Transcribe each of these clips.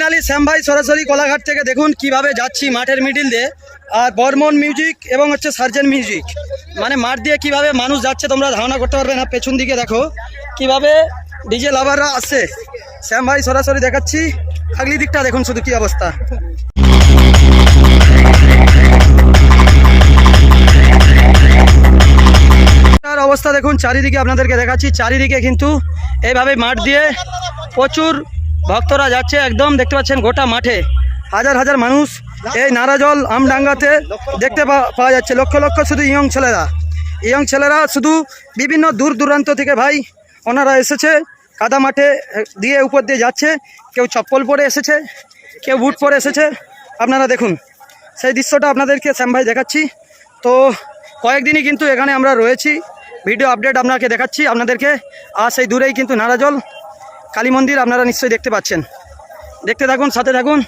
Finally শ্যাম ভাই সরাসরি কোলাঘাট থেকে দেখুন কীভাবে যাচ্ছি মাঠের মিডিল দিয়ে। আর বর্মন মিউজিক এবং হচ্ছে সার্জেন মিউজিক। মানে মাঠ দিয়ে কীভাবে মানুষ যাচ্ছে তোমরা ধারণা করতে পারবে না, পেছন দিকে দেখো। কীভাবে ডিজে লাভাররা আসছে। শ্যাম ভাই সরাসরি দেখাচ্ছি। আগলি দিকটা দেখুন শুধু কি অবস্থা। অবস্থা দেখুন, চারিদিকে আপনাদেরকে দেখাচ্ছি। চারিদিকে কিন্তু এইভাবে মাঠ দিয়ে প্রচুর ভক্তরা যাচ্ছে একদম, দেখতে পাচ্ছেন গোটা মাঠে। হাজার হাজার মানুষ এই নারাজল আমডাঙ্গাতে দেখতে পাওয়া যাচ্ছে। লক্ষ লক্ষ শুধু ইয়ং ছেলেরা। ইয়ং ছেলেরা শুধু বিভিন্ন দূর দূরান্ত থেকে ভাই, ওনারা এসেছে, কাদা মাঠে দিয়ে উপর দিয়ে যাচ্ছে। কেউ চপ্পল পরে এসেছে, কেউ বুট পরে এসেছে। আপনারা দেখুন, সেই দৃশ্যটা আপনাদেরকে শ্যাম ভাই দেখাচ্ছি। তো কয়েকদিনই কিন্তু এখানে আমরা রয়েছি। ভিডিও আপডেট আপনাকে দেখাচ্ছি, আপনাদেরকে। আর সেই দূরেই কিন্তু নারাজল কালী মন্দির আপনারা নিশ্চয়ই দেখতে পাচ্ছেন। দেখতে থাকুন, সাথে থাকুন,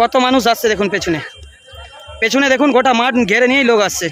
কত মানুষ আসছে দেখুন পেছনে। পেছনে দেখুন, গোটা মাঠ ঘেরে নিয়েই লোক আসছে।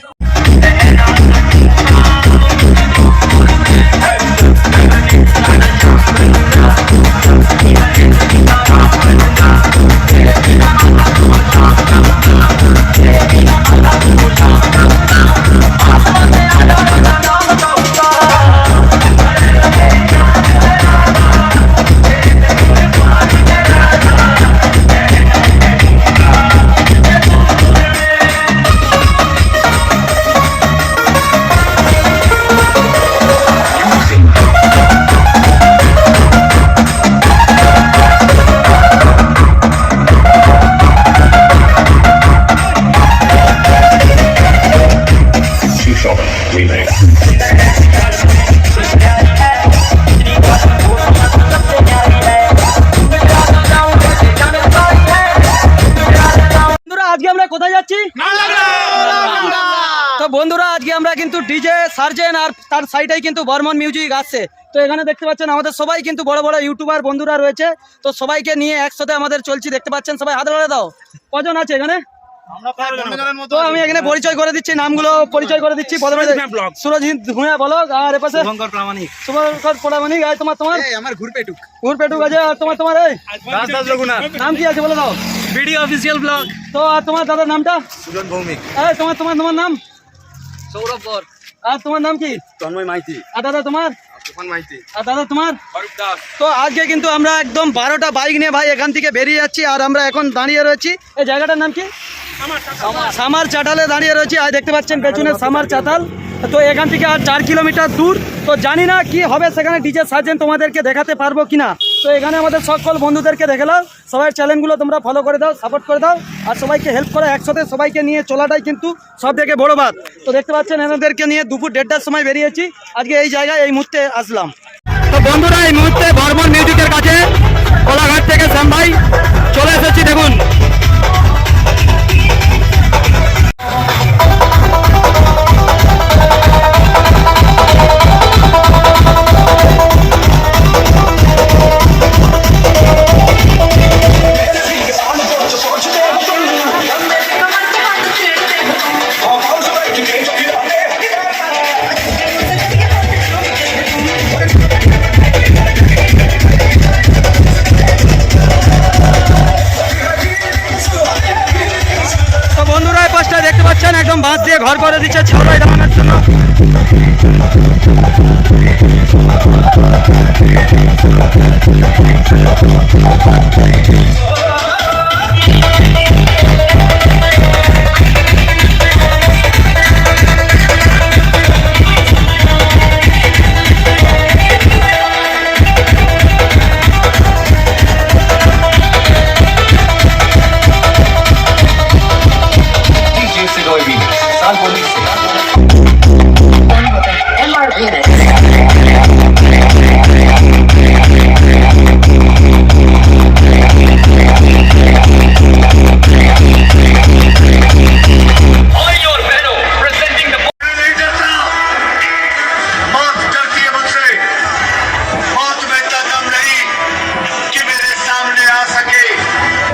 আজকে আমরা কিন্তু ডিজে আর তার কিন্তু মিউজিক তো এখানে দেখতে পাচ্ছেন, আমাদের সবাই কিন্তু বড় বড় ইউটিউবার বন্ধুরা রয়েছে। তো সবাইকে নিয়ে একসাথে আমাদের চলছি, দেখতে পাচ্ছেন সবাই? হাত দাও। কজন আছে এখানে? তো আমি এখানে পরিচয় করে দিচ্ছি নামগুলো পরিচয় করে দিচ্ছি। প্রথমে সুরজিৎ ভূঁয়া বলক আর এপাশে শুভঙ্কর প্রামাণিক। শুভঙ্কর পোড়ামানিক আর তোমার তোমার? আমার ঘুরপেটুক। ঘুরপেটুক আছে আর তোমার তোমার এই? দাস রঘুনাথ। নাম কি আছে বলে দাও। BD official blog. তো আর তোমার দাদার নামটা? সুজন ভৌমিক। এই তোমার তোমার তোমার নাম? সৌরভ বর। আর তোমার নাম কি? তন্ময় মাইতি। আর দাদা তোমার? আর দাদা তোমার? তো আজকে কিন্তু আমরা একদম বারোটা বাইক নিয়ে ভাই এখান থেকে বেরিয়ে যাচ্ছি আর আমরা এখন দাঁড়িয়ে রয়েছি। এই জায়গাটার নাম কি? সামার চাটালে দাঁড়িয়ে রয়েছি। আর দেখতে পাচ্ছেন পেছনে সামার চাতাল। তো এখান থেকে আর চার কিলোমিটার দূর। তো জানি না কি হবে, সেখানে ডিজে সার্জেন তোমাদেরকে দেখাতে পারব কিনা। তো এখানে আমাদের সকল বন্ধুদেরকে দেখালাম সবাই চ্যানেলগুলো তোমরা ফলো করে দাও সাপোর্ট করে দাও। আর সবাইকে হেল্প করে একসাথে। সবাইকে নিয়ে চলাটাই কিন্তু সব থেকে বড় বাত তো দেখতে পাচ্ছেন, এনাদেরকে নিয়ে দুপুর দেড়টার সময় বেরিয়েছি। আজকে এই জায়গায় এই মুহূর্তে আসলাম। তো বন্ধুরা, এই মুহূর্তে বর্মন মিউজিকের কাছে কোলাঘাট থেকে শ্যাম ভাই চলে এসেছি। দেখুন। একদম বাঁচ দিয়ে ঘর করে দিচ্ছে ছড়াই দাঁড়ানোর জন্য। DJ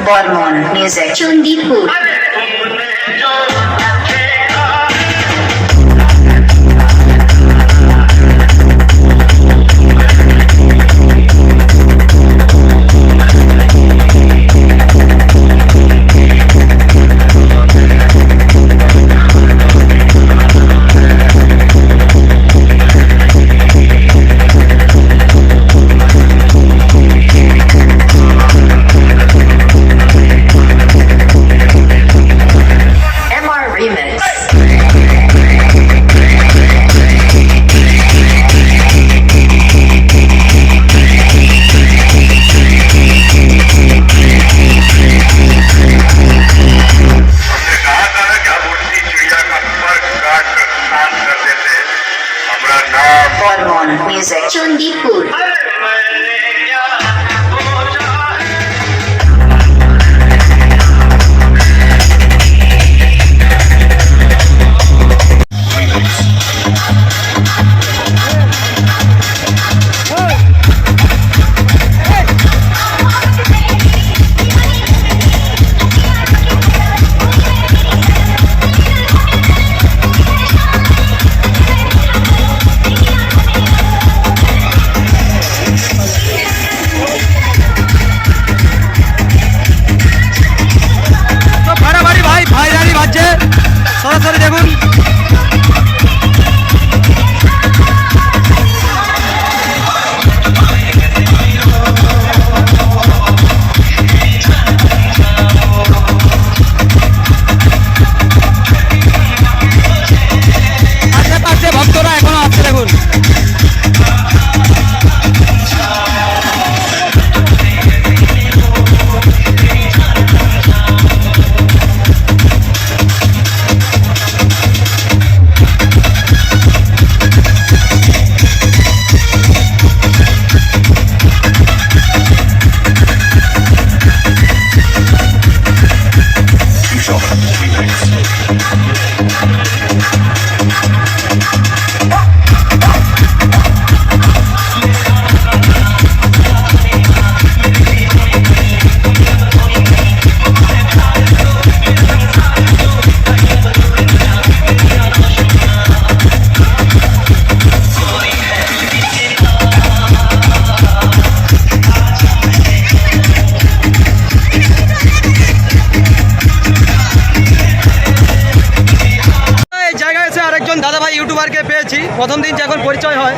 বর্মন মিউজিক চণ্ডীপুর अरे Bonbon Music. Chandipur ইউটিউবারকে পেয়েছি। প্রথম দিন যখন পরিচয় হয়।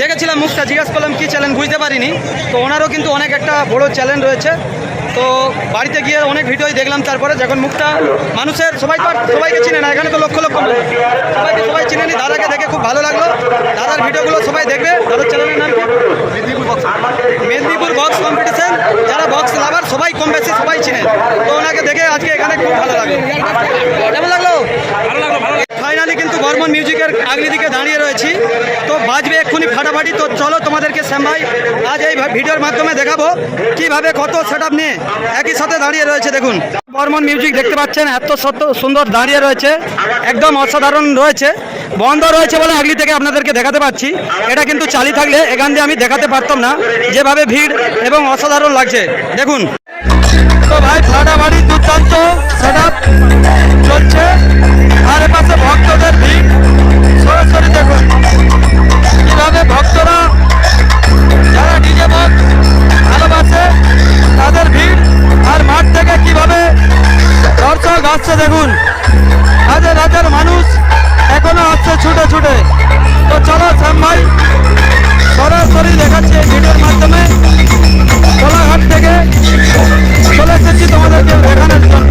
দেখেছিলাম মুখটা জিজ্ঞাসা করলাম কী চ্যালেঞ্জ বুঝতে পারিনি। তো ওনারও কিন্তু অনেক একটা বড় চ্যালেঞ্জ রয়েছে। তো বাড়িতে গিয়ে অনেক ভিডিওই দেখলাম তারপরে যখন মুখটা মানুষের সবাই তো সবাইকে চিনে না এখানে তো লক্ষ লক্ষ। সবাইকে সবাই চিনে নি দাদাকে দেখে খুব ভালো লাগল। দাদার ভিডিওগুলো সবাই দেখবে। দাদার চ্যানেলের নাম মেদিনীপুর বক্স কম্পিটিশন যারা বক্স লাভার সবাই কম বেশি সবাই চিনে। তো ওনাকে দেখে আজকে এখানে খুব ভালো লাগল ফাইনালি কিন্তু বর্মন আগলি দিকে দাঁড়িয়ে রয়েছি। তো বাজবে এক্ষুনি ফাটাফাটি। তো চলো তোমাদেরকে শ্যাম ভাই, আজ এই ভিডিওর মাধ্যমে দেখাবো কীভাবে কত সেট নিয়ে একই সাথে দাঁড়িয়ে রয়েছে, দেখুন। বর্মন মিউজিক দেখতে পাচ্ছেন, এত সত্য সুন্দর দাঁড়িয়ে রয়েছে, একদম অসাধারণ রয়েছে। বন্ধ রয়েছে বলে আগলি থেকে আপনাদেরকে দেখাতে পাচ্ছি। এটা কিন্তু চালি থাকলে এখান দিয়ে আমি দেখাতে পারতাম না, যেভাবে ভিড় এবং অসাধারণ লাগছে, দেখুন। তো ভাই, ফাটাফাটি দুর্দান্ত সেট চলছে। আর পাশে ভক্তদের ভিড়। সরাসরি দেখুন কীভাবে ভক্তরা, যারা ডিজে বক্স ভালোবাসে, তাদের ভিড় আর মাঠ থেকে কীভাবে দর্শক আসছে দেখুন। হাজার হাজার মানুষ এখনও আসছে ছুটে ছুটে। তো চলো শ্যাম ভাই, সরাসরি দেখাচ্ছি ভিডিওর মাধ্যমে। কোলাঘাট থেকে চলে এসেছি তোমাদেরকে দেখানোর জন্য।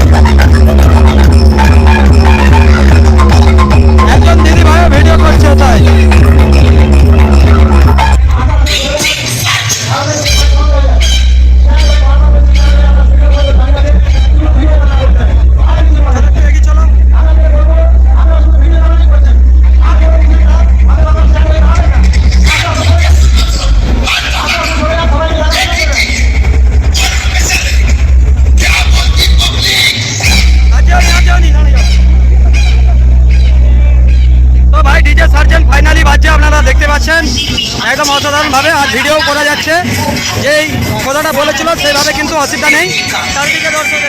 একদম অসাধারণভাবে আর ভিডিও করা যাচ্ছে। যেই কথাটা বলেছিল, সেভাবে কিন্তু অসুবিধা নেই। চারদিকে দর্শক